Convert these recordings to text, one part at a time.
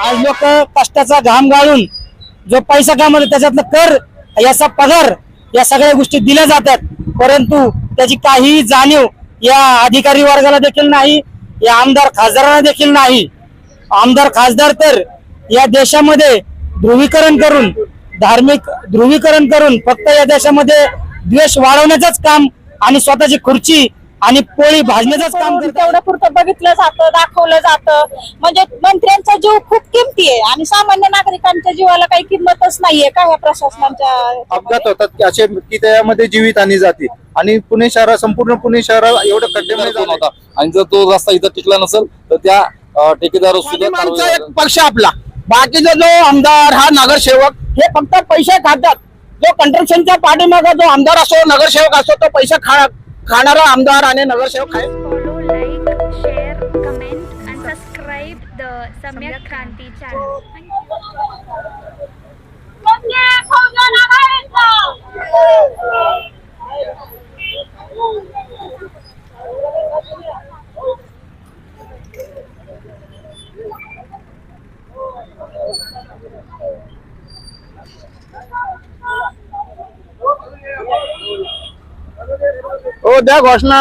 आज लोक कष्टाचा घाम गाळून जो पैसा कामवतो त्याच्यातलं कर याचा पगार या सगळ्या गोष्टी दिल्या जातात. परंतु त्याची काहीही जाणीव या अधिकारी वर्गाला देखील नाही या आमदार खासदारांना देखील नाही. आमदार खासदार तर या देशामध्ये ध्रुवीकरण करून धार्मिक ध्रुवीकरण करून फक्त या देशामध्ये द्वेष वाढवण्याचंच काम आणि स्वतःची खुर्ची आणि पोळी भाजण्याचंच काम करतात. तेवढं पुरतं बघितलं जातं दाखवलं जातं. म्हणजे मंत्र्यांचा जीव खूप किमती आहे आणि सामान्य नागरिकांच्या जीवाला काही किंमतच नाहीये का ह्या प्रशासनाच्या अपघात होतात की असे की त्यामध्ये जीवितहानी जाते. आणि पुणे शहरा संपूर्ण पुणे शहराला एवढं खड्डेमध्ये कोण झालं होता? आणि जर तो रस्ता इथं टिकला नसेल तर त्या अं, ठेकेदारावर सुद्धा कारवाई एक पक्ष आपला. बाकीचा जो आमदार हा नगरसेवक हे फक्त पैसे खातात. जो कंस्ट्रक्शनच्या पाठीमागा जो आमदार असो नगरसेवक असो तो पैसे खा खाणारा आमदार आणि नगरसेवक आहे follow, like, share, comment, and subscribe the Samyak Kranti channel. Thank you. हो ও দেখ ঘোষণা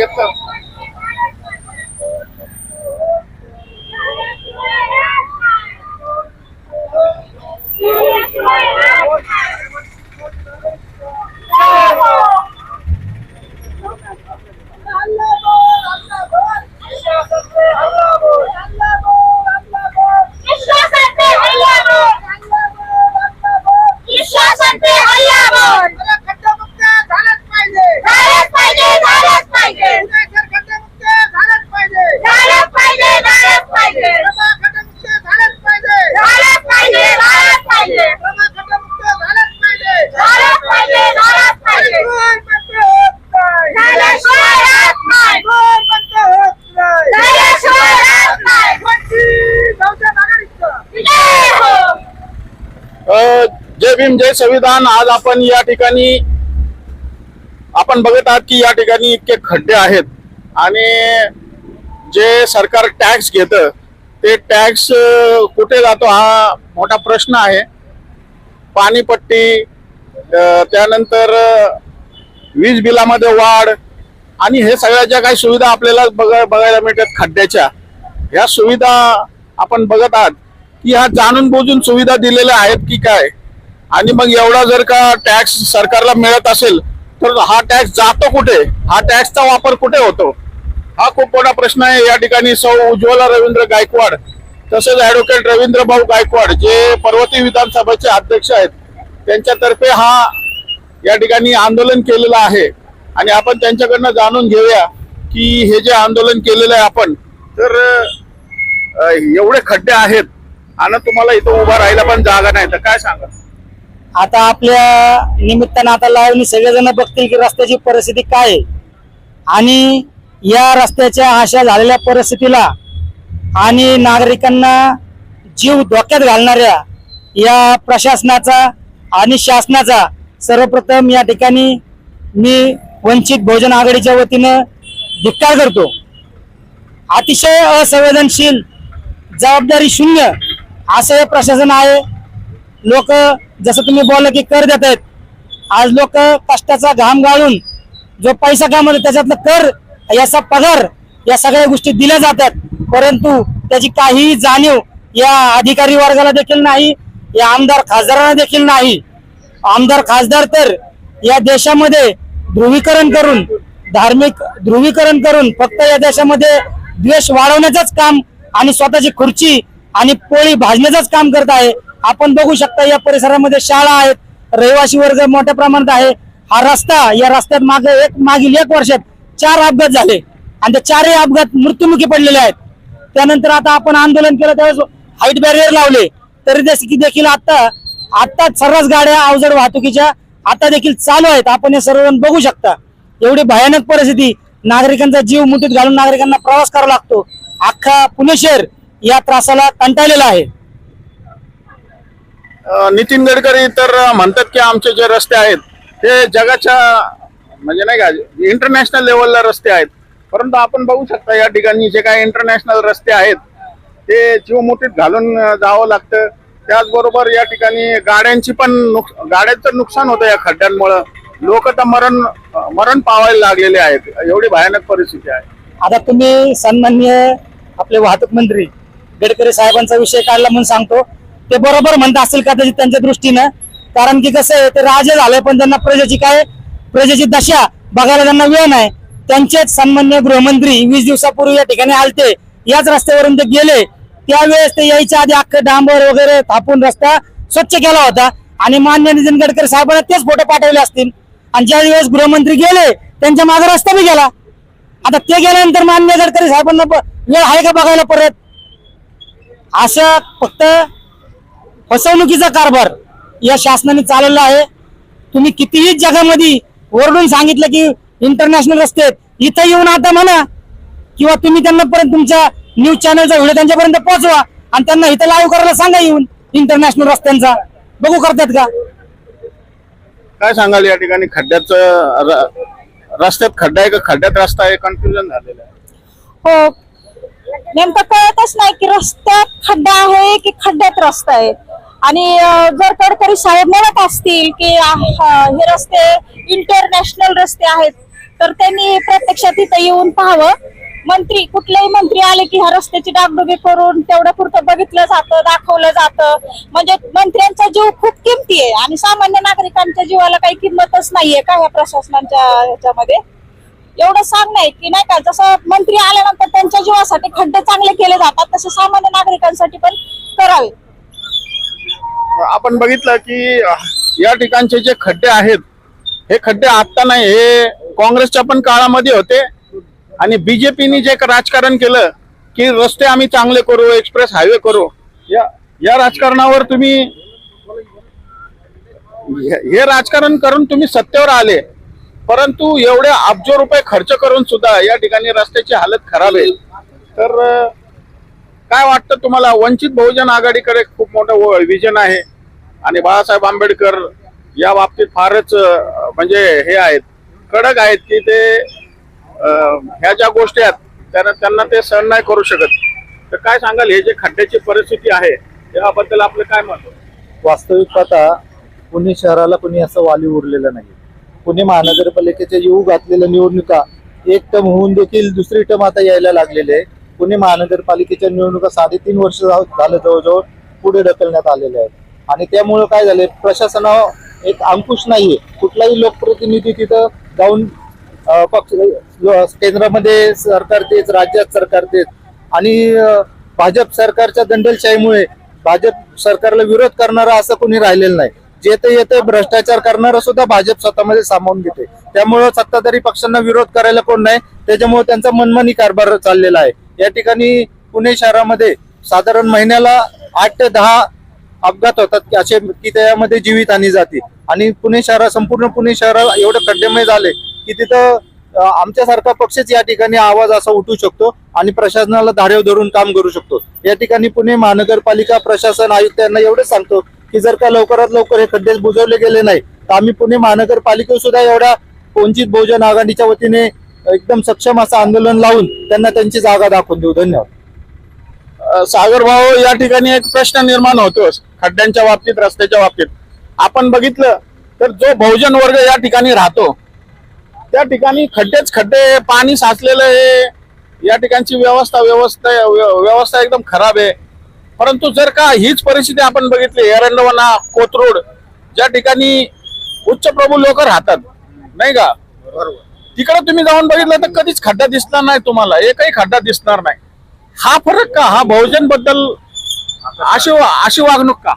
Obrigação. म्हणजे संविधान आज आपण या ठिकाणी आपण बघत आहात की या ठिकाणी इतके खड्डे आहेत. आणि जे सरकार टॅक्स घेत ते टॅक्स कुठे जातो हा मोठा प्रश्न आहे. पाणीपट्टी त्यानंतर वीज बिलामध्ये वाढ आणि हे सगळ्या ज्या काही सुविधा आपल्याला बघा बघायला मिळतात खड्ड्याच्या ह्या सुविधा आपण बघत आहात. की ह्या जाणून बुजून सुविधा दिलेल्या आहेत की काय? आणि मग एवढा जर का टॅक्स सरकारला मिळत असेल तर हा टॅक्स जातो कुठे? हा टॅक्सचा वापर कुठे होतो? हा खूप मोठा प्रश्न आहे. या ठिकाणी सौ उज्ज्वला रवींद्र गायकवाड तसेच ऍडव्होकेट रवींद्र भाऊ गायकवाड जे पर्वती विधानसभेचे अध्यक्ष आहेत त्यांच्यातर्फे हा या ठिकाणी आंदोलन केलेलं आहे. आणि आपण त्यांच्याकडनं जाणून घेऊया की हे जे आंदोलन केलेलं आहे आपण तर एवढे खड्डे आहेत आणि तुम्हाला इथं उभा राहायला पण जागा नाही. तर काय सांगा आता आपल्या निमित्तानं आता लावणी सगळेजण बघतील की रस्त्याची परिस्थिती काय आहे. आणि या रस्त्याच्या अशा झालेल्या परिस्थितीला आणि नागरिकांना जीव धोक्यात घालणाऱ्या या प्रशासनाचा आणि शासनाचा सर्वप्रथम या ठिकाणी मी वंचित बहुजन आघाडीच्या वतीनं धिक्कार करतो. अतिशय असंवेदनशील जबाबदारी शून्य असं हे प्रशासन आहे. लोक जसं तुम्ही बोलला की कर देत आहेत आज लोक कष्टाचा घाम गाळून जो पैसा कामवतो त्याच्यातलं कर याचा पगार या सगळ्या गोष्टी दिल्या जातात. परंतु त्याची काहीही जाणीव या अधिकारी वर्गाला देखील नाही या आमदार खासदारांना देखील नाही. आमदार खासदार तर या देशामध्ये ध्रुवीकरण करून धार्मिक ध्रुवीकरण करून फक्त या देशामध्ये द्वेष वाढवण्याचंच काम आणि स्वतःची खुर्ची आणि पोळी भाजण्याचंच काम करत आहे. आपण बघू शकता या परिसरामध्ये शाळा आहेत. रहिवासी वर्ग मोठ्या प्रमाणात आहे. हा रस्ता या रस्त्यात माग एक मागील एक वर्षात चार अपघात झाले. आणि त्या चारही अपघात मृत्युमुखी पडलेले आहेत. त्यानंतर आता आपण आंदोलन केलं त्यावेळेस हाईट बॅरियर लावले. तरी जसे की देखील आता आता सर्रास गाड्या अवजड वाहतुकीच्या आता देखील चालू आहेत. आपण हे सर्वजण बघू शकता. एवढी भयानक परिस्थिती. नागरिकांचा जीव मुठीत घालून नागरिकांना प्रवास करावा लागतो. अख्खा पुणे शहर या त्रासाला कंटाळलेला आहे. नितीन गडकरी तर म्हणतात की आमचे जे रस्ते आहेत ते जगाच्या म्हणजे नाही का इंटरनॅशनल लेवलला रस्ते आहेत. परंतु आपण बघू शकता या ठिकाणी जे काही इंटरनॅशनल रस्ते आहेत ते जीवमुठीत घालून जावं लागतं. त्याचबरोबर या ठिकाणी गाड्यांची पण नुक गाड्यांचं नुकसान होतं या खड्ड्यांमुळं. लोक तर मरण मरण पावायला लागलेले आहेत. एवढी भयानक परिस्थिती आहे. आता तुम्ही सन्मान्य आपले वाहतूक मंत्री गडकरी साहेबांचा विषय काढला म्हणून सांगतो. ते बरोबर म्हणत का कदाचित त्यांच्या दृष्टीनं? कारण की कसं आहे ते राजे झाले पण त्यांना प्रजेची काय? प्रजेची दशा बघायला त्यांना वेळ नाही. त्यांचेच सन्मान्य गृहमंत्री वीस दिवसापूर्वी या ठिकाणी आलते. याच रस्त्यावरून ते गेले. त्यावेळेस ते यायच्या आधी अख्खं डांबर वगैरे थापून रस्ता स्वच्छ केला होता. आणि मान्य नितीन गडकरी साहेबांना तेच फोटो पाठवले असतील. आणि ज्या वेळेस गृहमंत्री गेले त्यांच्या मागे रस्ता बी गेला. आता ते गेल्यानंतर मान्य गडकरी साहेबांना वेळ आहे का बघायला परत? अशा फक्त फसवणुकीचा कारभार या शासनाने चालवला आहे. तुम्ही कितीही जगामध्ये ओरडून सांगितलं की इंटरनॅशनल रस्ते आहेत इथं येऊन आता म्हणा किंवा तुम्ही त्यांना परत तुमच्या न्यूज चॅनलचा व्हिडिओ त्यांच्यापर्यंत पोहोचवा आणि त्यांना इथं लाईव्ह करायला सांगा येऊन इंटरनॅशनल रस्त्यांचा. बघू करतात का? काय सांगाल या ठिकाणी? खड्ड्याचं रस्त्यात खड्डा आहे का? खड्ड्यात रस्ता आहे कन्फ्युजन झालेलं आहे. हो. नेमकं कळतच नाही की रस्त्यात खड्डा आहे की खड्ड्यात रस्ता आहे. आणि जर गडकरी साहेब म्हणत असतील की हे रस्ते इंटरनॅशनल रस्ते आहेत तर त्यांनी प्रत्यक्षात इथं येऊन पाहावं. मंत्री कुठलेही मंत्री आले की ह्या रस्त्याची डागडुगी करून तेवढं पुरतं बघितलं जातं दाखवलं जातं. म्हणजे मंत्र्यांचा जीव खूप किमती आहे आणि सामान्य नागरिकांच्या जीवाला काही किंमतच नाहीये का ह्या प्रशासनाच्या ह्याच्यामध्ये? एवढं सांग नाही की नाही का जसं मंत्री आल्यानंतर त्यांच्या जीवासाठी खड्डे चांगले केले जातात तसे सामान्य नागरिकांसाठी पण करावे. आपण बघितलं की या ठिकाणचे जे खड्डे आहेत हे खड्डे आता नाही हे काँग्रेसच्या पण काळामध्ये होते. आणि बीजेपीने जे राजकारण केलं की रस्ते आम्ही चांगले करू एक्सप्रेस हायवे करू या या राजकारणावर तुम्ही हे हे राजकारण करून तुम्ही सत्तेवर आले. परंतु एवढे अब्जो रुपये खर्च करून सुद्धा या ठिकाणी रस्त्याची हालत खराब आहे. तर काय वाटतं तुम्हाला? वंचित बहुजन आघाडीकडे खूप मोठं विजन आहे. आणि बाळासाहेब आंबेडकर या बाबतीत फारच म्हणजे हे आहेत. कडक आहेत की ते ह्या ज्या गोष्टी आहेत त्यांना त्यांना ते सहन नाही करू शकत. तर काय सांगाल? हे जे खड्ड्याची परिस्थिती आहे याबद्दल आपलं काय मत? वास्तविक पाहता पुणे शहराला कोणी असं वाली उरलेलं नाही. पुणे महानगरपालिकेच्या येऊ घातलेल्या निवडणुका एक टर्म होऊन देखील दुसरी टर्म आता यायला लागलेली आहे. पुणे महानगरपालिकेच्या निवडणुका साडेतीन वर्ष झालं जवळजवळ पुढे ढकलण्यात आलेल्या आहेत. आणि त्यामुळं काय झालंय प्रशासना एक अंकुश नाहीये. कुठलाही लोकप्रतिनिधी तिथं जाऊन पक्ष केंद्रामध्ये सरकार तेच राज्यात सरकार तेच आणि भाजप सरकारच्या दंडलशाहीमुळे भाजप सरकारला विरोध करणारा असं कोणी राहिलेलं नाही. जे ते येते भ्रष्टाचार करणारा सुद्धा भाजप स्वतःमध्ये सामावून घेते. त्यामुळं सत्ताधारी पक्षांना विरोध करायला कोण नाही त्याच्यामुळे त्यांचा मनमानी कारभार चाललेला आहे. या ठिकाणी पुणे शहरामध्ये साधारण महिन्याला आठ ते दहा अपघात होतात की असे की त्यामध्ये जीवितहानी जाते. आणि पुणे शहरा संपूर्ण पुणे शहराला एवढं खड्डेमय झाले की तिथं आमच्यासारखा पक्षच या ठिकाणी आवाज असा उठू शकतो आणि प्रशासनाला धारेव धरून काम करू शकतो. या ठिकाणी पुणे महानगरपालिका प्रशासन आयुक्त यांना एवढंच सांगतो की जर का लवकरात लवकर हे खड्डे बुजवले गेले नाही तर आम्ही पुणे महानगरपालिकेवर सुद्धा एवढ्या वंचित बहुजन आघाडीच्या वतीने एकदम सक्षम असं आंदोलन लावून त्यांना त्यांची जागा दाखवून देऊ. धन्यवाद. सागर भाऊ या ठिकाणी एक प्रश्न निर्माण होतो. खड्ड्यांच्या बाबतीत रस्त्याच्या बाबतीत. आपण बघितलं तर जो बहुजन वर्ग या ठिकाणी राहतो त्या ठिकाणी खड्डेच खड्डे पाणी साचलेलं हे या ठिकाणची व्यवस्था व्यवस्था व्यवस्था एकदम खराब आहे. परंतु जर का हीच परिस्थिती आपण बघितली एरंडवना कोथरूड ज्या ठिकाणी उच्च प्रभू लोक राहतात नाही का? बरोबर तिकडे तुम्ही जाऊन बघितलं तर कधीच खड्डा दिसणार नाही तुम्हाला. एकही खड्डा दिसणार नाही. हा फरक का? हा बहुजनबद्दल अशी अशी वागणूक का?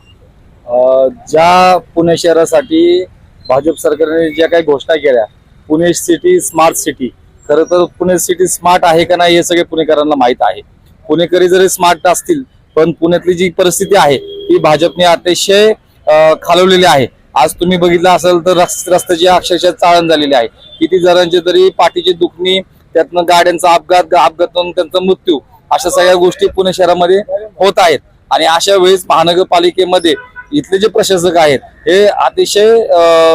ज्या पुणे शहरासाठी भाजप सरकारने ज्या काही घोषणा केल्या पुणे सिटी स्मार्ट सिटी खरं तर पुणे सिटी स्मार्ट आहे का नाही हे सगळे पुणेकरांना माहीत आहे. पुणेकरी जरी स्मार्ट असतील पण पुण्यातली जी परिस्थिती आहे ती भाजपने अतिशय खालवलेली आहे. आज तुम्ही बघितलं असेल तर रस्त्याची अक्षरशः चाळण झालेली आहे. किती जणांचे तरी पाठीची दुखणी त्यातनं गाड्यांचा अपघात अपघातातून त्यांचा मृत्यू अशा सगळ्या गोष्टी पुणे शहरामध्ये होत आहेत. आणि अशा वेळेस महानगरपालिकेमध्ये इथले जे प्रशासक आहेत हे अतिशय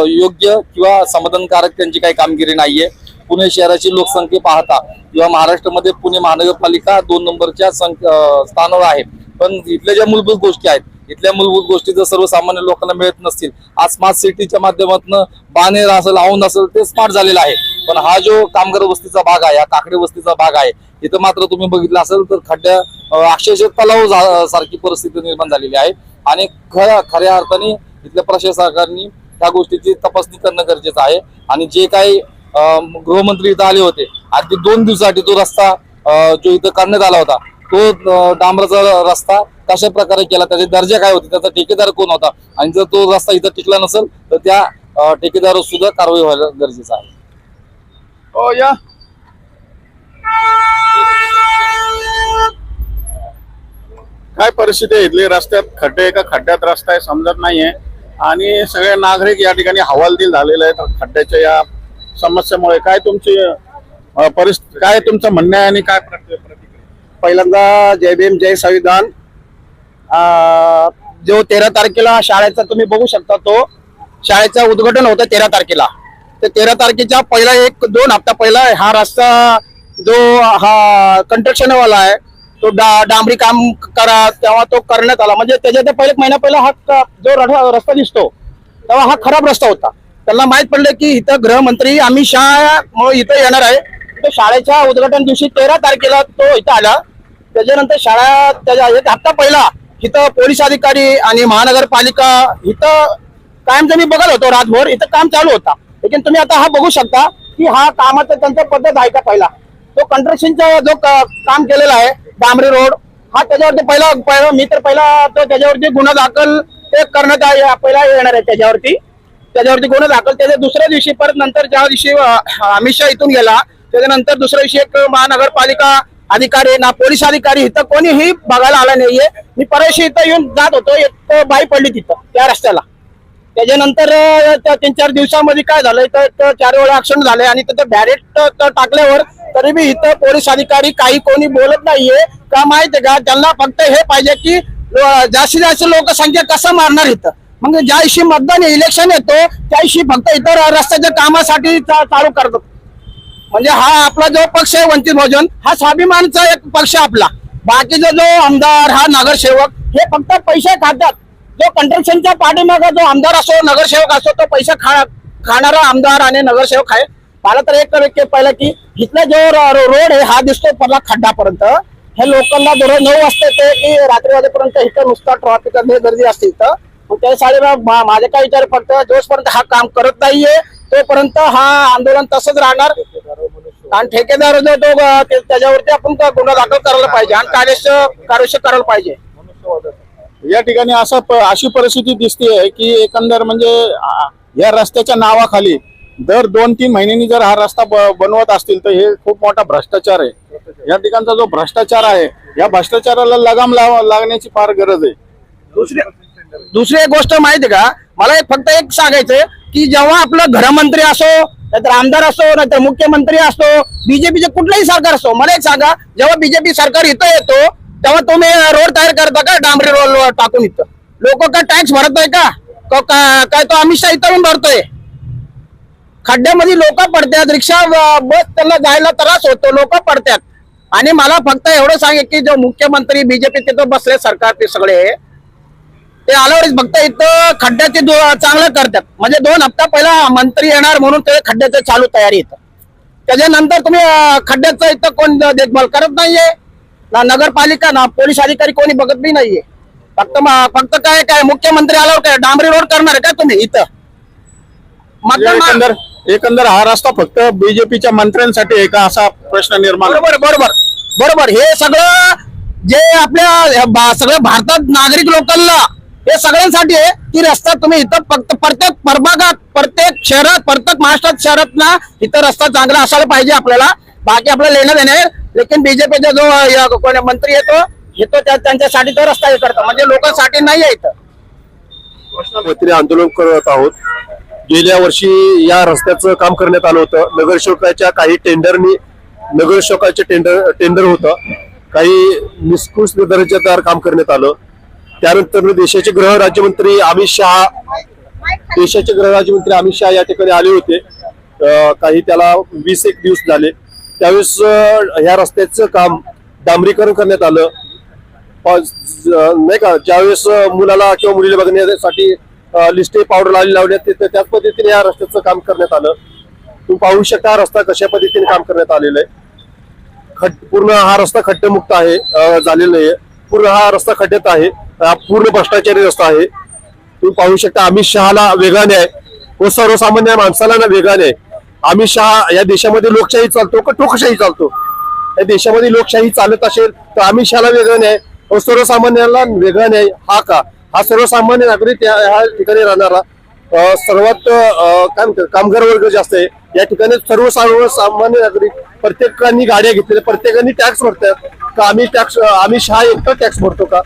योग्य किंवा समाधानकारक त्यांची काही कामगिरी नाहीये. पुणे शहराची लोकसंख्या पाहता किंवा महाराष्ट्रामध्ये पुणे महानगरपालिका दोन नंबरच्या संख- स्थानावर आहे. पण इथल्या ज्या मूलभूत गोष्टी आहेत इथल्या मूलभूत गोष्टी जर सर्वसामान्य लोकांना मिळत नसतील आज स्मार्ट सिटीच्या माध्यमातून बानेर असेल औंध असेल ते स्मार्ट झालेलं आहे. पण हा जो कामगार वस्तीचा भाग आहे हा काकडे वस्तीचा भाग आहे इथं मात्र तुम्ही बघितलं असेल तर खड्ड्या अक्षरशः तलाव झा- सारखी परिस्थिती निर्माण झालेली आहे. आणि खऱ्या खऱ्या अर्थाने इथल्या प्रशासकांनी त्या गोष्टीची तपासणी करणं गरजेचं आहे. आणि जे काही गृहमंत्री इथं आले होते अगदी दोन दिवसासाठी तो रस्ता जो इथं करण्यात आला होता तो डांबराचा रस्ता कशा प्रकारे केला त्याचे दर्जा काय होते त्याचा ठेकेदार कोण होता? आणि जर तो रस्ता इथं टिकला नसेल तर त्या ठेकेदारावर सुद्धा कारवाई व्हायला गरजेचं आहे. हो या. काय परिस्थिती आहे? इथली रस्त्यात खड्डे आहे का? खड्ड्यात रस्ता आहे समजत नाहीये. आणि सगळे नागरिक या ठिकाणी हवालदिल झालेले आहेत खड्ड्याच्या या समस्येमुळे. काय तुमची परिस्थिती काय तुमचं म्हणणं आहे आणि काय प्रति- प्रतिक्रिया? पहिल्यांदा जय भीम जय संविधान. जो तेरा तारखेला शाळेचा तुम्ही बघू शकता तो शाळेचं उद्घाटन होतं तेरा तारखेला. तर तेरा तारखेच्या पहिला एक दोन हप्ता पहिला हा रस्ता जो हा कंस्ट्रक्शन वाला आहे तो डा डांबरी काम करा तेव्हा तो करण्यात आला. म्हणजे त्याच्या ते पहिले महिना पहिला हा जो रस्ता दिसतो तेव्हा हा खराब रस्ता होता. त्यांना माहीत पडलं की इथं गृहमंत्री अमित शहा इथं येणार आहे. तो शाळेच्या उद्घाटन दिवशी तेरा तारखेला तो इथं आला. त्याच्यानंतर शाळा त्याच्या एक हप्ता पहिला इथं पोलीस अधिकारी आणि महानगरपालिका इथं कायमचं मी बघत होतो रातभर. इथं काम चालू होता. लेकिन तुम्ही आता हा बघू शकता की हा कामाचा त्यांचा पद्धत आहे का पहिला? तो कंस्ट्रक्शनचा जो काम केलेला आहे डांबरी रोड हा त्याच्यावरती पहिला मी तर पहिला तो त्याच्यावरती गुन्हा दाखल ते करण्यात पहिला येणार आहे त्याच्यावरती. त्याच्यावरती गुन्हा दाखल त्याच्या दुसऱ्या दिवशी परत नंतर ज्या दिवशी अमित शहा इथून गेला त्याच्यानंतर दुसऱ्या दिवशी एक महानगरपालिका अधिकारी ना पोलीस अधिकारी इथं कोणीही बघायला आला नाहीये. मी परवाशी इथं येऊन जात होतो एक बाई पडली तिथं त्या रस्त्याला. त्याच्यानंतर त्या तीन चार दिवसामध्ये काय झालं इथं चार वेळा ऍक्सिडेंट झाले आणि तिथं बॅरेट टाकल्यावर तरी बी इथं पोलीस अधिकारी काही कोणी बोलत नाहीये. का माहितीये का? त्यांना फक्त हे पाहिजे की जास्तीत जास्त लोकसंख्या कसं मारणार इथं? मग ज्या मतदान इलेक्शन येतो त्या फक्त इतर रस्त्याच्या कामासाठी चालू करतात म्हणजे हा आपला जो पक्ष आहे वंचित बहुजन हा स्वाभिमानचा एक पक्ष आपला. बाकीचा जो आमदार हा नगरसेवक हे फक्त पैसे खातात. जो कंट्रक्शनच्या पाठीमागा जो आमदार असो नगरसेवक असो तो पैसा खा खाणारा आमदार आणि नगरसेवक आहे. मला तर एक व्यक्ती पहिलं की इथला जो रोड आहे हा दिसतो पला खड्डापर्यंत हे लोकांना दररोज नऊ वाजता ते की रात्री वाजेपर्यंत इथं नुसता ट्रॉफिक गर्दी असते इथं. त्यासाठी माझे काय विचार फक्त जोपर्यंत हा काम करत नाहीये तोपर्यंत हा आंदोलन तसंच राहणार. आणि ठेकेदार जो तो त्याच्यावरती आपण गुन्हा दाखल करायला पाहिजे आणि कार्यश कार्यश करायला पाहिजे. या ठिकाणी असं अशी परिस्थिती दिसते की एकंदर म्हणजे या रस्त्याच्या नावाखाली दर दोन तीन महिन्यांनी जर हा रस्ता ब- बनवत असतील तर हे खूप मोठा भ्रष्टाचार आहे. या ठिकाणचा जो भ्रष्टाचार आहे या भ्रष्टाचाराला लगाम लाव लागण्याची फार गरज आहे. दुसरी दुसरी एक गोष्ट माहिती का? मला एक फक्त एक सांगायचंय की जेव्हा आपलं घरमंत्री असो नाहीतर आमदार असो नाहीतर मुख्यमंत्री असो बीजेपीचे कुठलंही सरकार असो मला एक सांगा जेव्हा बीजेपी सरकार इथं येतो तेव्हा तुम्ही रोड तयार करता का? डांबरी रोड टाकून इथं? लोक का टॅक्स भरत आहे का काय तो अमित शहा इथं भरतोय? खड्ड्यामध्ये लोक पडतात रिक्षा बस त्यांना जायला त्रास होतो लोक पडतात. आणि मला फक्त एवढं सांगे की जो मुख्यमंत्री बीजेपी तिथं बसले सरकार ते सगळे ते आल्यावरच फक्त इथं खड्ड्याची चांगलं करतात. म्हणजे दोन हप्ता पहिला मंत्री येणार म्हणून ते खड्ड्याचं चालू तयारी इथं त्याच्यानंतर तुम्ही खड्ड्याचं इथं कोण देखभाल करत नाहीये ना नगरपालिका ना पोलीस अधिकारी कोणी बघत बी नाहीये. फक्त फक्त काय काय मुख्यमंत्री आल्यावर काय डांबरी रोड करणार आहे का तुम्ही इथं? म्हणजे मतदान एकंदर एकंदर हा रस्ता फक्त बीजेपीच्या मंत्र्यांसाठी आहे का असा प्रश्न निर्माण बरोबर बरोबर. बरोबर. हे सगळं जे आपल्या सगळ्या भारतात नागरिक लोकांना हे सगळ्यांसाठी आहे. की रस्ता तुम्ही इथं फक्त प्रत्येक प्रभागात प्रत्येक शहरात प्रत्येक महाराष्ट्रात शहरात ना इथं रस्ता चांगला असायला पाहिजे आपल्याला. बाकी आपल्याला लेणं देणं लेकिन बीजेपीचा जो या मंत्री येतो येतो त्या त्यांच्यासाठी तो रस्ता हे करतो. म्हणजे लोकांसाठी नाही आहे इथं. मैत्री आंदोलन करत आहोत. गेल्या वर्षी या रस्त्याचं काम करण्यात आलं होतं. नगरसेवकाच्या काही टेंडरनी नगरसेवकाचे टेंडर टेंडर होतं. काही निष्कृष्ट दर्जेदार काम करण्यात आलं. त्यानंतर देशाचे गृह राज्यमंत्री अमित शहा देशाचे गृह राज्यमंत्री अमित शहा या ठिकाणी आले होते. काही त्याला वीस एक दिवस झाले. त्यावेळेस ह्या रस्त्याचं काम डांबरीकरण करण्यात आलं. नाही का ज्यावेळेस मुलाला किंवा मुलीला बघण्यासाठी लिस्टे पावडर लावली लावण्यात येते त्याच पद्धतीने या रस्त्याचं काम करण्यात आलं. तुम्ही पाहू शकता रस्ता कशा पद्धतीने काम करण्यात आलेला आहे. खड पूर्ण हा रस्ता खड्डेमुक्त आहे झालेला आहे पूर्ण हा रस्ता खड्ड्यात आहे. पूर्ण भ्रष्टाचारी रस्ता आहे. तुम्ही पाहू शकता अमित शहाला वेगाने न्याय. व सर्वसामान्य माणसाला ना वेगळा न्याय. अमित शहा या देशामध्ये लोकशाही चालतो का टोकशाही चालतो? या देशामध्ये लोकशाही चालत असेल तर अमित शहाला वेगळा न्याय व सर्वसामान्याला वेगळा न्याय हा का? हा सर्वसामान्य नागरिक या ह्या ठिकाणी राहणारा सर्वात काय कामगार वर्ग जास्त आहे. या ठिकाणी सर्व सामान्य नागरिक प्रत्येकाने गाड्या घेतलेल्या प्रत्येकाने टॅक्स भरतात. का आम्ही टॅक्स आम्ही शहा एकटा टॅक्स भरतो का?